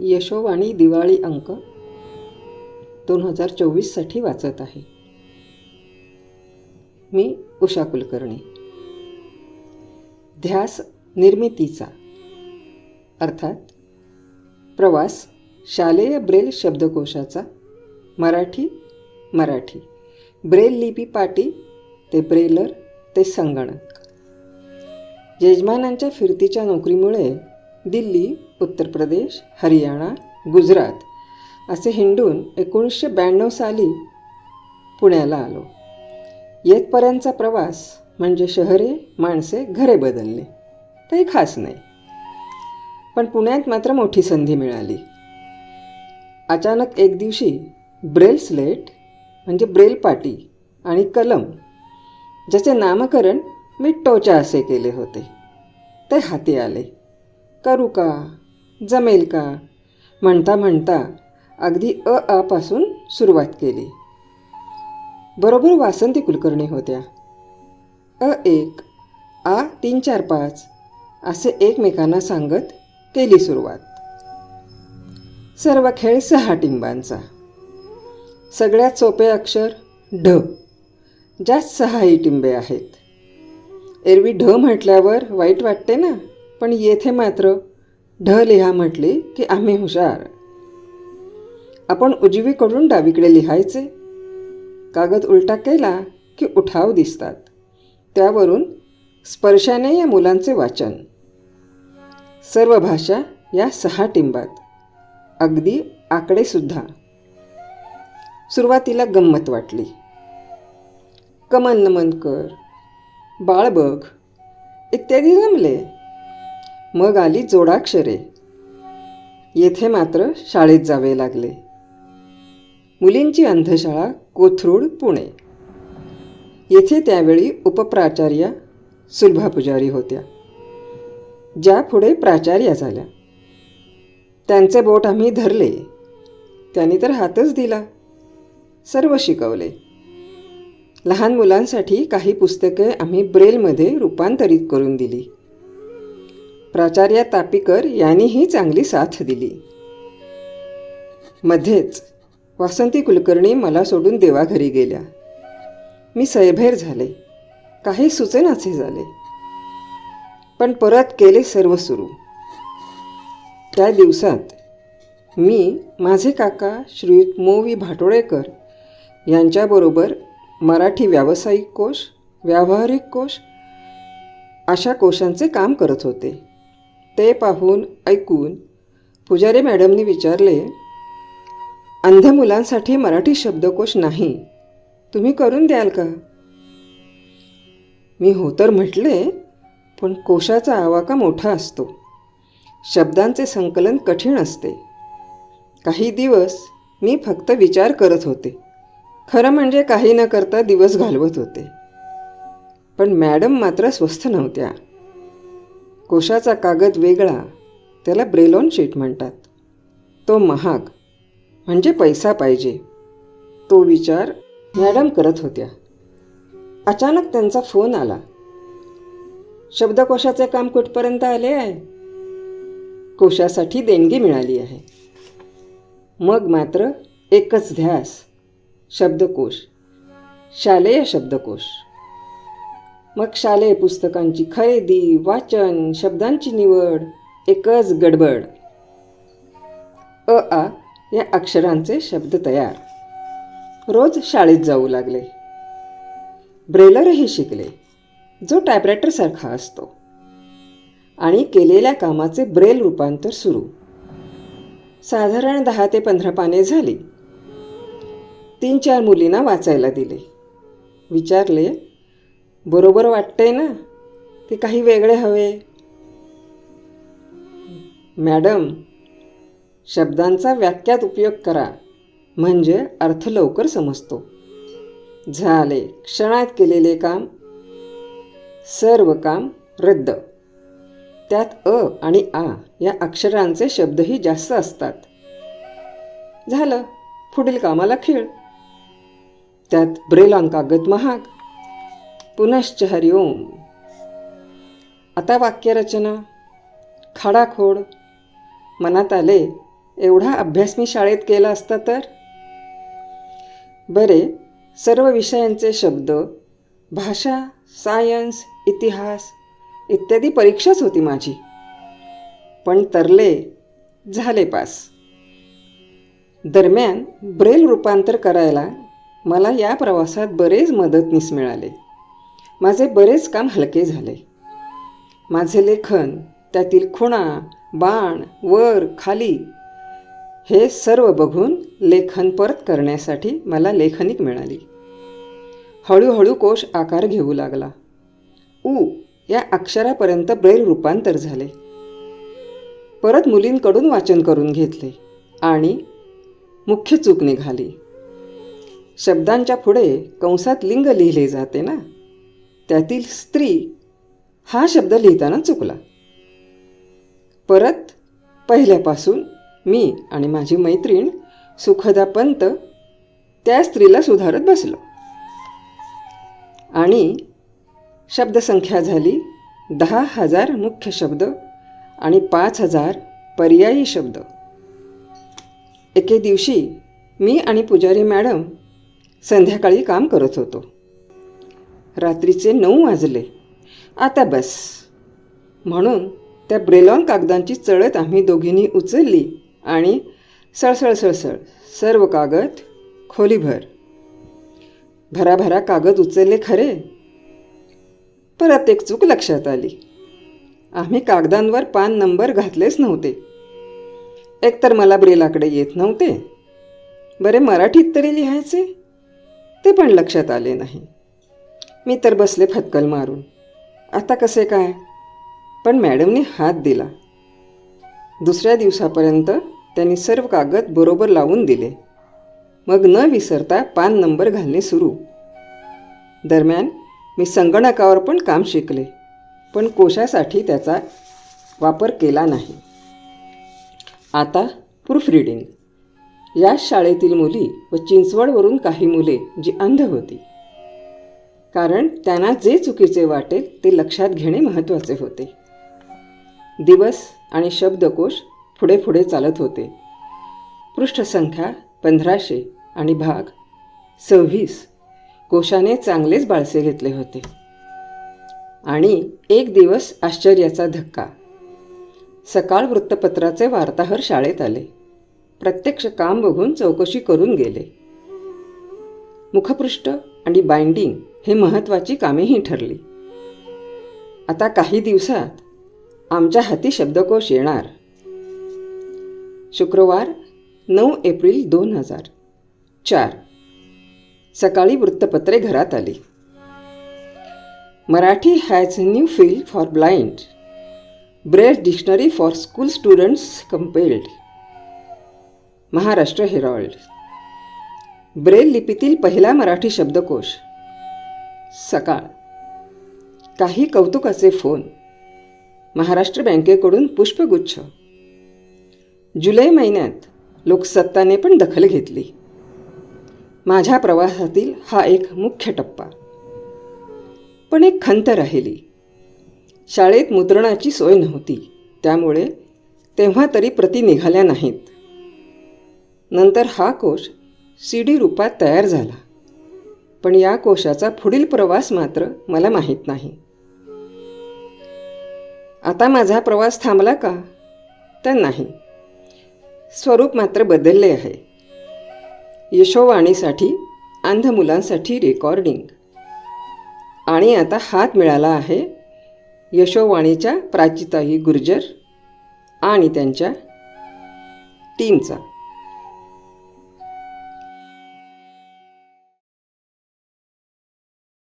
यशोवाणी दिवाळी अंक दोन हजार चोवीससाठी वाचत आहे. मी उषा कुलकर्णी. ध्यास निर्मितीचा अर्थात प्रवास शालेय ब्रेल शब्दकोशाचा मराठी मराठी. ब्रेल लिपी पाटी ते ब्रेलर ते संगणक. यजमानांच्या फिरतीच्या नोकरीमुळे दिल्ली उत्तर प्रदेश हरियाणा गुजरात असे हिंडून एकोणीसशे ब्याण्णव साली पुण्याला आलो. येतपर्यंतचा प्रवास म्हणजे शहरे माणसे घरे बदलले काही खास नाही. पण पुण्यात मात्र मोठी संधी मिळाली. अचानक एक दिवशी ब्रेल स्लेट म्हणजे ब्रेल पाटी आणि कलम ज्याचे नामकरण मी टोचा असे केले होते. ते हाती आले. करू का? जमेल का? म्हणता म्हणता अगदी अ आपासून सुरुवात केली. बरोबर वासंती कुलकर्णी होत्या. अ एक आ तीन चार पाच असे एकमेकांना सांगत केली सुरुवात. सर्व खेळ सहा टिंबांचा. सगळ्यात सोपे अक्षर ढ ज्यात सहाही टिंबे आहेत. एरवी ढ म्हटल्यावर वाईट वाटते ना पण येथे मात्र ढ लिहा म्हटले की आम्ही हुशार. आपण उजवीकडून डावीकडे लिहायचे. कागद उलटा केला की उठाव दिसतात. त्यावरून स्पर्शाने या मुलांचे वाचन. सर्व भाषा या सहा टिंबात. अगदी आकडेसुद्धा सुरुवातीला गंमत वाटली. कमल नमनकर बाळबघ इत्यादी जमले. मग आली जोडाक्षरे. येथे मात्र शाळेत जावे लागले. मुलींची अंधशाळा कोथरूड पुणे. येथे त्यावेळी उपप्राचार्या सुलभा पुजारी होत्या. ज्या पुढे प्राचार्या झाल्या. त्यांचे बोट आम्ही धरले. त्यांनी तर हातच दिला. सर्व शिकवले. लहान मुलांसाठी काही पुस्तके आम्ही ब्रेलमध्ये रूपांतरित करून दिली. प्राचार्या तापीकर यांनीही चांगली साथ दिली. मध्येच वासंती कुलकर्णी मला सोडून देवाघरी गेल्या. मी सैभेर झाले. काही सुचेनाचे झाले. पण परत केले सर्व सुरू. त्या दिवसात मी माझे काका श्रीयुत मोवी भाटोळेकर यांच्याबरोबर मराठी व्यावसायिक कोश व्यावहारिक कोश अशा कोशांचे काम करत होते. ते पाहून ऐकून पुजारी मॅडमनी विचारले अंध मुलांसाठी मराठी शब्दकोश नाही. तुम्ही करून द्याल का? मी हो तर म्हटले पण कोशाचा आवाका मोठा असतो. शब्दांचे संकलन कठीण असते. काही दिवस मी फक्त विचार करत होते. खरं म्हणजे काही न करता दिवस घालवत होते. पण मॅडम मात्र स्वस्थ नव्हत्या. कोशाचा कागद वेगळा त्याला ब्रेलॉन शीट म्हणतात. तो महाग म्हणजे पैसा पाहिजे. तो विचार मॅडम करत होत्या. अचानक त्यांचा फोन आला. शब्दकोशाचे काम कुठपर्यंत आले आहे? कोशासाठी देणगी मिळाली आहे. मग मात्र एकच ध्यास शब्दकोश शालेय शब्दकोश. मग शालेय पुस्तकांची खरेदी वाचन शब्दांची निवड एकच गडबड. अ आ या अक्षरांचे शब्द तयार. रोज शाळेत जाऊ लागले. ब्रेलरही शिकले. जो टायपरायटरसारखा असतो. आणि केलेल्या कामाचे ब्रेल रूपांतर सुरू. साधारण दहा ते पंधरा पाने झाली. तीन चार मुलींना वाचायला दिले. विचारले बरोबर वाटते ना? ते काही वेगळे हवे. मॅडम शब्दांचा वाक्यात उपयोग करा. म्हणजे अर्थ लवकर समजतो. झाले. क्षणात केलेले काम. सर्व काम रद्द. त्यात अ आणि आ या अक्षरांचे शब्दही जास्त असतात. झालं. पुढील कामाला खीळ. त्यात ब्रेल कागद महाग. पुनश्च हरिओम आता वाक्यरचना. खाडाखोड. मनात आले एवढा अभ्यास मी शाळेत केला असता तर? बरे सर्व विषयांचे शब्द भाषा सायन्स इतिहास इत्यादी परीक्षाच होती माझी. पण तरले झाले पास. दरम्यान ब्रेल रूपांतर करायला मला या प्रवासात बरेच मदतनीस मिळाले. माझे बरेच काम हलके झाले. माझे लेखन त्यातील खुणा बाण वर खाली हे सर्व बघून लेखन परत करण्यासाठी मला लेखनिक मिळाली. हळूहळू कोश आकार घेऊ लागला. उ या अक्षरापर्यंत ब्रेल रूपांतर झाले. परत मुलींकडून वाचन करून घेतले आणि मुख्य चूक निघाली. शब्दांच्या पुढे कंसात लिंग लिहिले जाते ना? त्यातील स्त्री हा शब्द लिहिताना चुकला. परत पहिल्यापासून मी आणि माझी मैत्रीण सुखदा पंत त्या स्त्रीला सुधारत बसलो. आणि शब्दसंख्या झाली दहा हजार मुख्य शब्द आणि पाच हजार पर्यायी शब्द. एके दिवशी मी आणि पुजारी मॅडम संध्याकाळी काम करत होतो. रात्रीचे नऊ वाजले. आता बस. म्हणून त्या ब्रेलॉन कागदांची चळत आम्ही दोघींनी उचलली आणि सळसळ सळसळ सर्व कागद खोलीभर. भराभरा कागद उचलले खरे. परत एक चूक लक्षात आली. आम्ही कागदांवर पान नंबर घातलेच नव्हते. एकतर मला ब्रेलाकडे येत नव्हते. बरे मराठीत तरी लिहायचे? ते पण लक्षात आले नाही. मी तर बसले फटकल मारून. आता कसे काय? पण मॅडमने हात दिला. दुसऱ्या दिवसापर्यंत त्यांनी सर्व कागद बरोबर लावून दिले. मग न विसरता पान नंबर घालणे सुरू. दरम्यान मी संगणकावर पण काम शिकले पण कोशासाठी त्याचा वापर केला नाही. आता प्रूफ रिडिंग या शाळेतील मुली व चिंचवडवरून काही मुले जी अंध होती. कारण त्यांना जे चुकीचे वाटेल ते लक्षात घेणे महत्त्वाचे होते. दिवस आणि शब्दकोश पुढे पुढे चालत होते. पृष्ठसंख्या पंधराशे आणि भाग सव्वीस कोशाने चांगलेच बाळसे घेतले होते. आणि एक दिवस आश्चर्याचा धक्का. सकाळ वृत्तपत्राचे वार्ताहर शाळेत आले. प्रत्यक्ष काम बघून चौकशी करून गेले. मुखपृष्ठ आणि बाइंडिंग हे महत्त्वाची कामेही ठरली. आता काही दिवसात आमच्या हाती शब्दकोश येणार. शुक्रवार नऊ एप्रिल दोन हजार चार. सकाळी वृत्तपत्रे घरात आली. Marathi has new field for blind Braille dictionary for school students compelled. Maharashtra Herald. Braille लिपीतील पहिला मराठी शब्दकोश. सकाळ. काही कौतुकाचे फोन. महाराष्ट्र बँकेकडून पुष्पगुच्छ. जुलै महिन्यात लोकसत्ताने पण दखल घेतली. माझ्या प्रवासातील हा एक मुख्य टप्पा. पण एक खंत राहिली. शाळेत मुद्रणाची सोय नव्हती. त्यामुळे तेव्हा तरी प्रती निघाल्या नाहीत. नंतर हा कोश सी डी रूपात तयार झाला. पण या कोशाचा पुढील प्रवास मात्र मला माहीत नाही. आता माझा प्रवास थांबला का? तर नाही. स्वरूप मात्र बदलले आहे. यशोवाणीसाठी अंध मुलांसाठी रेकॉर्डिंग आणि आता हात मिळाला आहे यशोवाणीच्या प्राचिताई गुर्जर आणि त्यांच्या टीमचा